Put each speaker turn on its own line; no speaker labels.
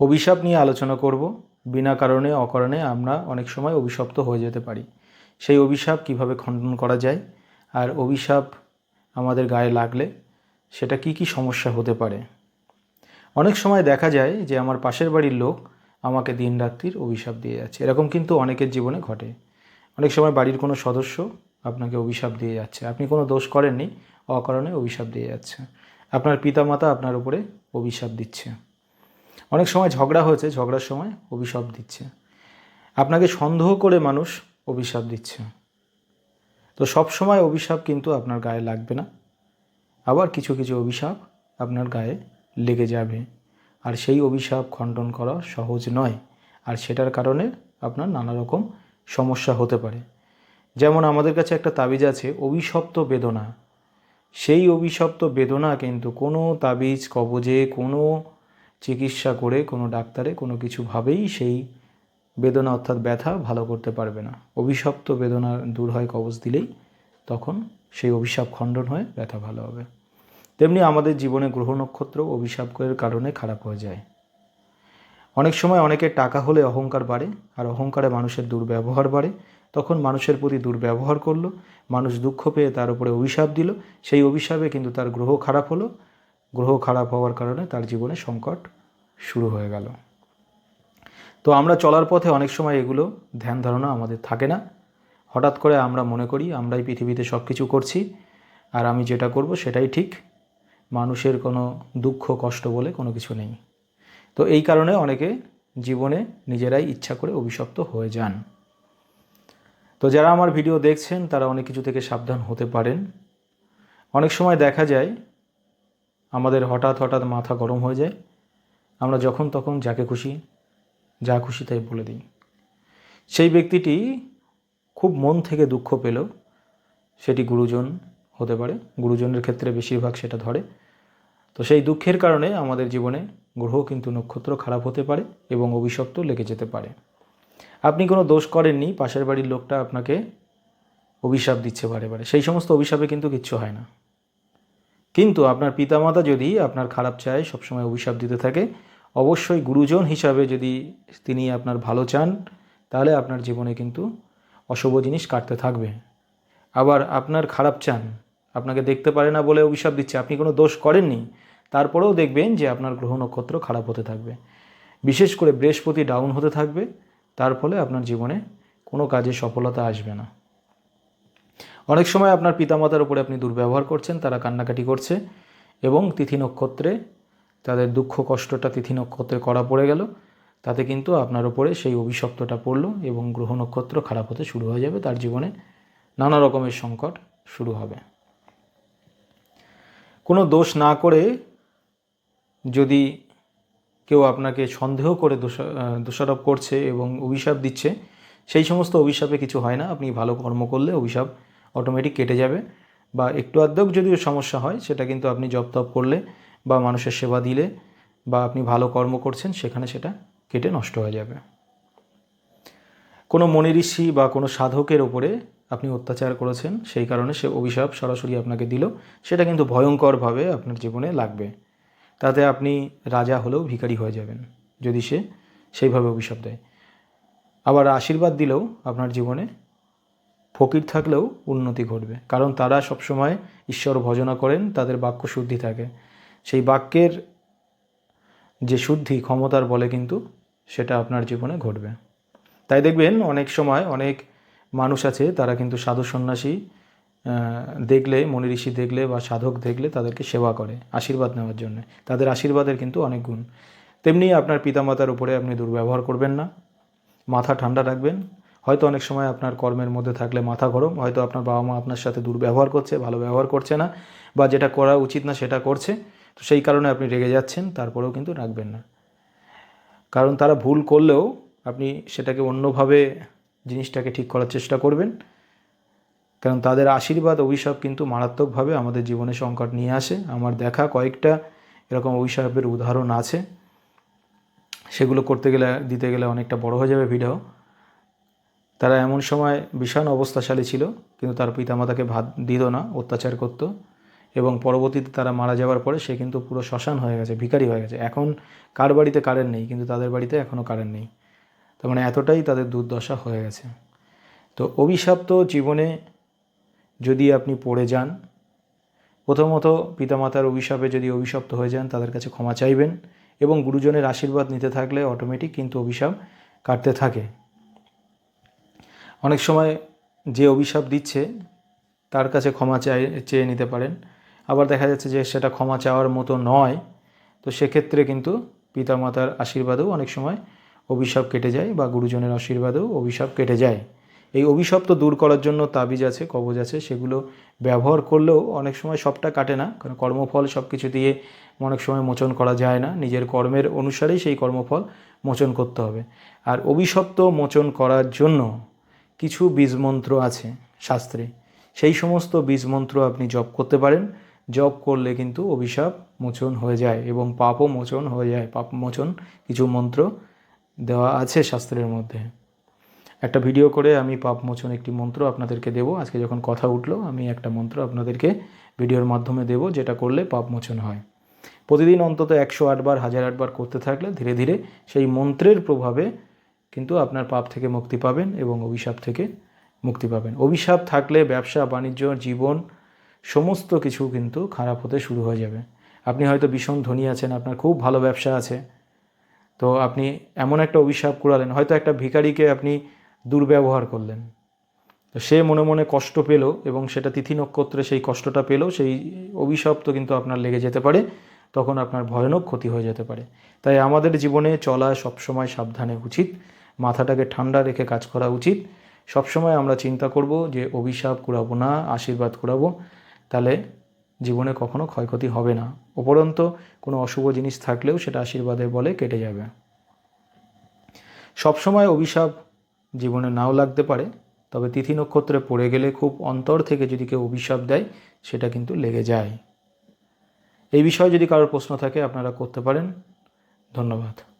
অভিশাপ নিয়ে আলোচনা করব। বিনা কারণে, অকারণে আমরা অনেক সময় অভিশপ্ত হয়ে যেতে পারি। সেই অভিশাপ কীভাবে খণ্ডন করা যায়? আর অভিশাপ আমাদের গায়ে লাগলে সেটা কি কি সমস্যা হতে পারে? অনেক সময় দেখা যায় যে আমার পাশের বাড়ির লোক আমাকে দিন রাত্রির অভিশাপ দিয়ে যাচ্ছে। এরকম কিন্তু অনেকের জীবনে ঘটে। অনেক সময় বাড়ির কোনো সদস্য আপনাকে অভিশাপ দিয়ে যাচ্ছে। আপনি কোনো দোষ করেননি, অকারণে অভিশাপ দিয়ে যাচ্ছে। আপনার পিতামাতা আপনার উপরে অভিশাপ দিচ্ছে। অনেক সময় ঝগড়া হয়েছে, ঝগড়ার সময় অভিশাপ দিচ্ছে। আপনাকে সন্দেহ করে মানুষ অভিশাপ দিচ্ছে। তো সব সময় অভিশাপ কিন্তু আপনার গায়ে লাগবে না। আবার কিছু কিছু অভিশাপ আপনার গায়ে লেগে যাবে। আর সেই অভিশাপ খণ্ডন করা সহজ নয়। আর সেটার কারণে আপনার নানা রকম সমস্যা হতে পারে। যেমন আমাদের কাছে একটা তাবিজ আছে, অভিশপ্ত বেদনা। সেই অভিশপ্ত বেদনা কিন্তু কোনো তাবিজ, কবজে, কোনো চিকিৎসা করে কোনো ডাক্তারে কোনো কিছুভাবেই সেই বেদনা অর্থাৎ ব্যথা ভালো করতে পারবে না। অভিশপ্ত বেদনা দূর হয় কবজ দিলেই, তখন সেই অভিশাপ খণ্ডন হয়ে ব্যথা ভালো হবে। তেমনি আমাদের জীবনে গ্রহ নক্ষত্র অভিশাপের কারণে খারাপ হয়ে যায়। অনেক সময় অনেকের টাকা হলে অহংকার বাড়ে আর অহংকারে মানুষের দুর্ব্যবহার বাড়ে। তখন মানুষের প্রতি দুর্ব্যবহার করল, মানুষ দুঃখ পেয়ে তার উপরে অভিশাপ দিল। সেই অভিশাপে কিন্তু তার গ্রহ খারাপ হলো গ্রহ খারাপ হওয়ার কারণে তার জীবনে সংকট শুরু হয়ে গেল। তো আমরা চলার পথে অনেক সময় এগুলো ধ্যান ধারণা আমাদের থাকে না। হঠাৎ করে আমরা মনে করি, আমরাই পৃথিবীতে সব কিছু করছি আর আমি যেটা করব সেটাই ঠিক। মানুষের কোনো দুঃখ, কষ্ট বলে কোনো কিছু নেই। তো এই কারণে অনেকে জীবনে নিজেরাই ইচ্ছা করে অভিশপ্ত হয়ে যান। তো যারা আমার ভিডিও দেখছেন, তারা অনেক কিছু থেকে সাবধান হতে পারেন। অনেক সময় দেখা যায় আমাদের হঠাৎ হঠাৎ মাথা গরম হয়ে যায়। আমরা যখন তখন যাকে খুশি, যা খুশি তাই বলে দিই। সেই ব্যক্তিটি খুব মন থেকে দুঃখ পেল। সেটি গুরুজন হতে পারে, গুরুজনের ক্ষেত্রে বেশিরভাগ সেটা ধরে। তো সেই দুঃখের কারণে আমাদের জীবনে গ্রহ কিন্তু নক্ষত্র খারাপ হতে পারে এবং অভিশপ্ত লেগে যেতে পারে। আপনি কোনো দোষ করেননি, পাশের বাড়ির লোকটা আপনাকে অভিশাপ দিচ্ছে বারে বারে। সেই সমস্ত অভিশাপে কিন্তু কিচ্ছু হয় না। কিন্তু আপনার পিতামাতা যদি আপনার খারাপ চায়, সবসময় অভিশাপ দিতে থাকে। অবশ্যই গুরুজন হিসাবে যদি তিনি আপনার ভালো চান, তাহলে আপনার জীবনে কিন্তু অশুভ জিনিস কাটতে থাকবে। আবার আপনার খারাপ চান, আপনাকে দেখতে পারে না বলে অভিশাপ দিচ্ছে, আপনি কোনো দোষ করেননি, তারপরেও দেখবেন যে আপনার গ্রহ নক্ষত্র খারাপ হতে থাকবে। বিশেষ করে বৃহস্পতি ডাউন হতে থাকবে, তার ফলে আপনার জীবনে কোনো কাজে সফলতা আসবে না। অনেক সময় আপনার পিতামাতার উপরে আপনি দুর্ব্যবহার করছেন, তারা কান্নাকাটি করছে এবং তিথি নক্ষত্রে তাদের দুঃখ কষ্টটা তিথি নক্ষত্রে করা পড়ে গেল। তাতে কিন্তু আপনার উপরে সেই অভিশপ্তটা পড়ল এবং গ্রহ নক্ষত্র খারাপ হতে শুরু হয়ে যাবে, তার জীবনে নানা রকমের সংকট শুরু হবে। কোনো দোষ না করে যদি কেউ আপনাকে সন্দেহ করে দোষা দোষারোপ করছে এবং অভিশাপ দিচ্ছে, সেই সমস্ত অভিশাপে কিছু হয় না। আপনি ভালো কর্ম করলে অভিশাপ অটোমেটিক কেটে যাবে বা একটু আধেও যদিও সমস্যা হয়, সেটা কিন্তু আপনি জব তপ করলে বা মানুষের সেবা দিলে বা আপনি ভালো কর্ম করছেন, সেখানে সেটা কেটে নষ্ট হয়ে যাবে। কোনো মনি ঋষি বা কোনো সাধকের ওপরে আপনি অত্যাচার করেছেন, সেই কারণে সে অভিশাপ সরাসরি আপনাকে দিল, সেটা কিন্তু ভয়ঙ্করভাবে আপনার জীবনে লাগবে। তাতে আপনি রাজা হলেও ভিখারি হয়ে যাবেন, যদি সে সেইভাবে অভিশাপ দেয়। আবার আশীর্বাদ দিলেও আপনার জীবনে ফকির থাকলেও উন্নতি ঘটবে। কারণ তারা সবসময় ঈশ্বর ভজনা করেন, তাদের বাক্য শুদ্ধি থাকে। সেই বাক্যের যে শুদ্ধি ক্ষমতার বলে কিন্তু সেটা আপনার জীবনে ঘটবে। তাই দেখবেন অনেক সময় অনেক মানুষ আছে, তারা কিন্তু সাধু সন্ন্যাসী দেখলে, মনি ঋষি দেখলে বা সাধক দেখলে তাদেরকে সেবা করে আশীর্বাদ নেওয়ার জন্য। তাদের আশীর্বাদের কিন্তু অনেক গুণ। তেমনি আপনার পিতামাতার উপরে আপনি দুর্ব্যবহার করবেন না। মাথা ঠান্ডা রাখবেন। হয়তো অনেক সময় আপনার কর্মের মধ্যে থাকলে মাথা গরম, হয়তো আপনার বাবা মা আপনার সাথে দুর্ব্যবহার করছে, ভালো ব্যবহার করছে না, বা যেটা করা উচিত না সেটা করছে, তো সেই কারণে আপনি রেগে যাচ্ছেন, তারপরেও কিন্তু রাখবেন না। কারণ তারা ভুল করলেও আপনি সেটাকে অন্যভাবে জিনিসটাকে ঠিক করার চেষ্টা করবেন। কারণ তাদের আশীর্বাদ, অভিশাপ কিন্তু মারাত্মকভাবে আমাদের জীবনে সংকট নিয়ে আসে। আমার দেখা কয়েকটা এরকম অভিশাপের উদাহরণ আছে। সেগুলো করতে গেলে, দিতে গেলে অনেকটা বড় হয়ে যাবে ভিডিও। তারা এমন সময় ভীষণ অবস্থাশালী ছিল, কিন্তু তার পিতামাতাকে ভাত দিত না, অত্যাচার করত এবং পরবর্তীতে তারা মারা যাওয়ার পরে সে কিন্তু পুরো শ্মশান হয়ে গেছে, ভিখারি হয়ে গেছে। এখন কার বাড়িতে কারেন্ট নেই, কিন্তু তাদের বাড়িতে এখনও কারেন্ট নেই। তার মানে এতটাই তাদের দুর্দশা হয়ে গেছে। তো অভিশপ্ত জীবনে যদি আপনি পড়ে যান, প্রথমত পিতামাতার অভিশাপে যদি অভিশপ্ত হয়ে যান, তাদের কাছে ক্ষমা চাইবেন এবং গুরুজনের আশীর্বাদ নিতে থাকলে অটোমেটিক কিন্তু অভিশাপ কাটতে থাকে। অনেক সময় যে অভিশাপ দিচ্ছে, তার কাছে ক্ষমা চাই, চেয়ে নিতে পারেন। আবার দেখা যাচ্ছে যে সেটা ক্ষমা চাওয়ার মতো নয়, তো সেক্ষেত্রে কিন্তু পিতামাতার আশীর্বাদেও অনেক সময় অভিশাপ কেটে যায় বা গুরুজনের আশীর্বাদেও অভিশাপ কেটে যায়। এই অভিশাপ তো দূর করার জন্য তাবিজ আছে, কবজ আছে, সেগুলো ব্যবহার করলেও অনেক সময় সবটা কাটে না, কারণ কর্মফল সব কিছু দিয়ে অনেক সময় মোচন করা যায় না। নিজের কর্মের অনুসারেই সেই কর্মফল মোচন করতে হবে। আর অভিশপ্ত মোচন করার জন্য কিছু বীজমন্ত্র আছে শাস্ত্রে। সেই সমস্ত বীজমন্ত্র আপনি জপ করতে পারেন। জপ করলে কিন্তু অভিশাপ মোচন হয়ে যায় এবং পাপও মোচন হয়ে যায়। পাপ মোচন কিছু মন্ত্র দেওয়া আছে শাস্ত্রের মধ্যে। একটা ভিডিও করে আমি পাপ মোচন একটি মন্ত্র আপনাদেরকে দেবো। আজকে যখন কথা উঠল, আমি একটা মন্ত্র আপনাদেরকে ভিডিওর মাধ্যমে দেবো, যেটা করলে পাপ মোচন হয়। প্রতিদিন অন্তত একশো আটবার, হাজার আটবার করতে থাকলে ধীরে ধীরে সেই মন্ত্রের প্রভাবে কিন্তু আপনার পাপ থেকে মুক্তি পাবেন এবং অভিশাপ থেকে মুক্তি পাবেন। অভিশাপ থাকলে ব্যবসা, বাণিজ্য, জীবন সমস্ত কিছু কিন্তু খারাপ হতে শুরু হয়ে যাবে। আপনি হয়তো ভীষণ ধনী আছেন, আপনার খুব ভালো ব্যবসা আছে। তো আপনি এমন একটা অভিশাপ কুড়ালেন, হয়তো একটা ভিখারিকে আপনি দুর্ব্যবহার করলেন। তো সে মনে মনে কষ্ট পেল এবং সেটা তিথি নক্ষত্রে সেই কষ্টটা পেল, সেই অভিশাপ তো কিন্তু আপনার লেগে যেতে পারে, তখন আপনার ভয়ানক ক্ষতি হয়ে যেতে পারে। তাই আমাদের জীবনে চলা সবসময় সাবধানে উচিত। মাথাটাকে ঠান্ডা রেখে কাজ করা উচিত। সবসময় আমরা চিন্তা করব যে, অভিশাপ কুড়াবো না, আশীর্বাদ কুড়াবো, তাহলে জীবনে কখনো ক্ষয়ক্ষতি হবে না। উপরন্ত, কোনো অশুভ জিনিস থাকলেও সেটা আশীর্বাদের বলে কেটে যাবে। সবসময় অভিশাপ জীবনে নাও লাগতে পারে, তবে তিথি নক্ষত্রে পড়ে গেলে খুব অন্তর থেকে যদি কেউ অভিশাপ দেয়, সেটা কিন্তু লেগে যায়। এই বিষয়ে যদি কারোর প্রশ্ন থাকে, আপনারা করতে পারেন। ধন্যবাদ।